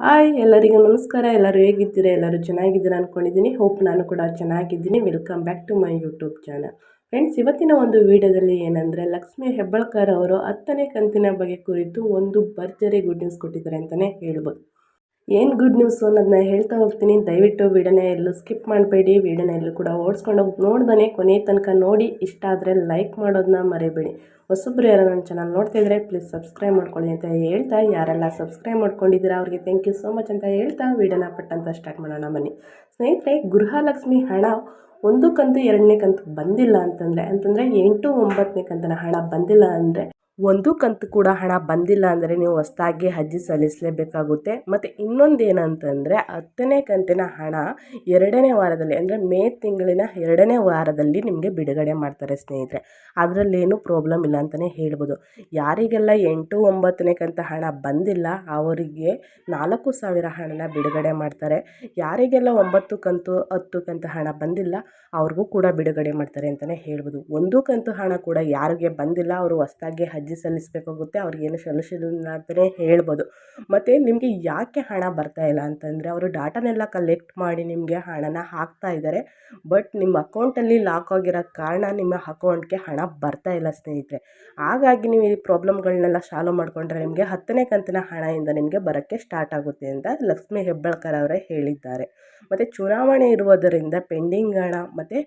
Hi, ಎಲ್ಲರಿಗೂ ನಮಸ್ಕಾರ. ಎಲ್ಲರೂ ಹೇಗಿದ್ದೀರಾ? ಎಲ್ಲರೂ ಚೆನ್ನಾಗಿದ್ದೀರಾ ಅಂದ್ಕೊಂಡಿದ್ದೀನಿ ಹೋಪ್ ನಾನು ಕೂಡ ಚೆನ್ನಾಗಿದ್ದೀನಿ. Welcome back to my YouTube channel friends ಇವತ್ತಿನ ಒಂದು ವಿಡಿಯೋದಲ್ಲಿ ಏನಂದರೆ, ಲಕ್ಷ್ಮಿ ಹೆಬ್ಬಳ್ಕರ್ ಅವರು ಹತ್ತನೇ ಕಂತಿನ ಬಗ್ಗೆ ಕುರಿತು ಒಂದು ಭರ್ಜರಿ ಗುಡ್ ನ್ಯೂಸ್ ಕೊಟ್ಟಿದ್ದಾರೆ ಅಂತಲೇ ಹೇಳ್ಬೋದು. ಏನು ಗುಡ್ ನ್ಯೂಸ್ ಅನ್ನೋದನ್ನ ಹೇಳ್ತಾ ಹೋಗ್ತೀನಿ. ದಯವಿಟ್ಟು ವಿಡಿಯೋನ ಎಲ್ಲೂ ಸ್ಕಿಪ್ ಮಾಡಬೇಡಿ. ವಿಡಿಯೋನ ಎಲ್ಲೂ ಕೂಡ ಓಡಿಸ್ಕೊಂಡು ಹೋಗಿ ನೋಡ್ದೇ ಕೊನೆ ತನಕ ನೋಡಿ. ಇಷ್ಟ ಆದರೆ ಲೈಕ್ ಮಾಡೋದನ್ನ ಮರಿಬೇಡಿ. ಹೊಸಬ್ರು ಯಾರು ನನ್ನ ಚಾನಲ್ ನೋಡ್ತಿದ್ರೆ ಪ್ಲೀಸ್ ಸಬ್ಸ್ಕ್ರೈಬ್ ಮಾಡ್ಕೊಳ್ಳಿ ಅಂತ ಹೇಳ್ತಾ, ಯಾರೆಲ್ಲ ಸಬ್ಸ್ಕ್ರೈಬ್ ಮಾಡ್ಕೊಂಡಿದ್ದೀರಾ ಅವರಿಗೆ ಥ್ಯಾಂಕ್ ಯು ಸೋ ಮಚ್ ಅಂತ ಹೇಳ್ತಾ ವಿಡಿಯೋನ ಪಟ್ಟಂತ ಸ್ಟಾರ್ಟ್ ಮಾಡೋಣ ಬನ್ನಿ. ಸ್ನೇಹಿತರೆ, ಗೃಹಲಕ್ಷ್ಮಿ ಹಣ ಒಂದು ಕಂತು ಎರಡನೇ ಕಂತು ಬಂದಿಲ್ಲ ಅಂತಂದರೆ ಅಂತಂದರೆ ಎಂಟು ಒಂಬತ್ತನೇ ಕಂತನ ಹಣ ಬಂದಿಲ್ಲ ಅಂದರೆ ಒಂದು ಕಂತು ಕೂಡ ಹಣ ಬಂದಿಲ್ಲ ಅಂದರೆ ನೀವು ಹೊಸದಾಗಿ ಅರ್ಜಿ ಸಲ್ಲಿಸಲೇಬೇಕಾಗುತ್ತೆ. ಮತ್ತು ಇನ್ನೊಂದು ಏನಂತಂದರೆ ಹತ್ತನೇ ಕಂತಿನ ಹಣ ಎರಡನೇ ವಾರದಲ್ಲಿ ಅಂದರೆ ಮೇ ತಿಂಗಳಿನ ಎರಡನೇ ವಾರದಲ್ಲಿ ನಿಮಗೆ ಬಿಡುಗಡೆ ಮಾಡ್ತಾರೆ ಸ್ನೇಹಿತರೆ. ಅದರಲ್ಲೇನು ಪ್ರಾಬ್ಲಮ್ ಇಲ್ಲ ಅಂತಲೇ ಹೇಳ್ಬೋದು. ಯಾರಿಗೆಲ್ಲ ಎಂಟು ಒಂಬತ್ತನೇ ಕಂತ ಹಣ ಬಂದಿಲ್ಲ, ಅವರಿಗೆ ನಾಲ್ಕು ಸಾವಿರ ಹಣನ ಬಿಡುಗಡೆ ಮಾಡ್ತಾರೆ. ಯಾರಿಗೆಲ್ಲ ಒಂಬತ್ತು ಕಂತು ಹತ್ತು ಕಂತ ಹಣ ಬಂದಿಲ್ಲ, ಅವ್ರಿಗೂ ಕೂಡ ಬಿಡುಗಡೆ ಮಾಡ್ತಾರೆ ಅಂತಲೇ ಹೇಳ್ಬೋದು. ಒಂದು ಕಂತು ಹಣ ಕೂಡ ಯಾರಿಗೆ ಬಂದಿಲ್ಲ, ಅವರು ಹೊಸದಾಗಿ ಸಲ್ಲಿಸಬೇಕಾಗುತ್ತೆ ಅವ್ರಿಗೇನು ಸೊಲ್ಯೂಷನ್ ಅಂತಲೇ ಹೇಳ್ಬೋದು. ಮತ್ತು ನಿಮಗೆ ಯಾಕೆ ಹಣ ಬರ್ತಾ ಇಲ್ಲ ಅಂತಂದರೆ, ಅವರು ಡಾಟಾನೆಲ್ಲ ಕಲೆಕ್ಟ್ ಮಾಡಿ ನಿಮಗೆ ಹಣನ ಹಾಕ್ತಾ ಇದ್ದಾರೆ ಬಟ್ ನಿಮ್ಮ ಅಕೌಂಟಲ್ಲಿ ಲಾಕ್ ಆಗಿರೋ ಕಾರಣ ನಿಮ್ಮ ಅಕೌಂಟ್ಗೆ ಹಣ ಬರ್ತಾ ಇಲ್ಲ ಸ್ನೇಹಿತರೆ. ಹಾಗಾಗಿ ನೀವು ಈ ಪ್ರಾಬ್ಲಮ್ಗಳನ್ನೆಲ್ಲ ಸಾಲ್ವ್ ಮಾಡಿಕೊಂಡ್ರೆ ನಿಮಗೆ ಹತ್ತನೇ ಕಂತಿನ ಹಣದಿಂದ ನಿಮಗೆ ಬರೋಕ್ಕೆ ಸ್ಟಾರ್ಟ್ ಆಗುತ್ತೆ ಅಂತ ಲಕ್ಷ್ಮೀ ಹೆಬ್ಬಾಳ್ಕರ್ ಅವರೇ ಹೇಳಿದ್ದಾರೆ. ಮತ್ತು ಚುನಾವಣೆ ಇರುವುದರಿಂದ ಪೆಂಡಿಂಗ್ ಹಣ, ಮತ್ತು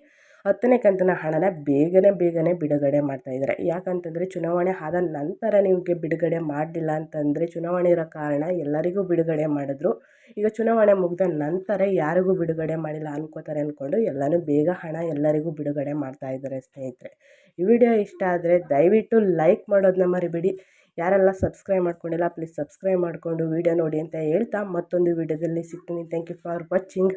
ಹತ್ತನೇ ಕಂತಿನ ಹಣನ ಬೇಗನೆ ಬೇಗನೆ ಬಿಡುಗಡೆ ಮಾಡ್ತಾ ಇದ್ದಾರೆ. ಯಾಕಂತಂದರೆ ಚುನಾವಣೆ ಆದ ನಂತರ ನಿಮಗೆ ಬಿಡುಗಡೆ ಮಾಡಲಿಲ್ಲ ಅಂತಂದರೆ ಚುನಾವಣೆ ಇರೋ ಕಾರಣ ಎಲ್ಲರಿಗೂ ಬಿಡುಗಡೆ ಮಾಡಿದ್ರು. ಈಗ ಚುನಾವಣೆ ಮುಗಿದ ನಂತರ ಯಾರಿಗೂ ಬಿಡುಗಡೆ ಮಾಡಿಲ್ಲ ಅನ್ಕೋತಾರೆ ಅಂದ್ಕೊಂಡು ಎಲ್ಲನೂ ಬೇಗ ಹಣ ಎಲ್ಲರಿಗೂ ಬಿಡುಗಡೆ ಮಾಡ್ತಾ ಇದ್ದಾರೆ ಸ್ನೇಹಿತರೆ. ಈ ವಿಡಿಯೋ ಇಷ್ಟ ಆದರೆ ದಯವಿಟ್ಟು ಲೈಕ್ ಮಾಡೋದನ್ನ ಮರಿಬೇಡಿ. ಯಾರೆಲ್ಲ ಸಬ್ಸ್ಕ್ರೈಬ್ ಮಾಡ್ಕೊಂಡಿಲ್ಲ ಪ್ಲೀಸ್ ಸಬ್ಸ್ಕ್ರೈಬ್ ಮಾಡಿಕೊಂಡು ವಿಡಿಯೋ ನೋಡಿ ಅಂತ ಹೇಳ್ತಾ ಮತ್ತೊಂದು ವಿಡಿಯೋದಲ್ಲಿ ಸಿಗ್ತೀನಿ. Thank you for watching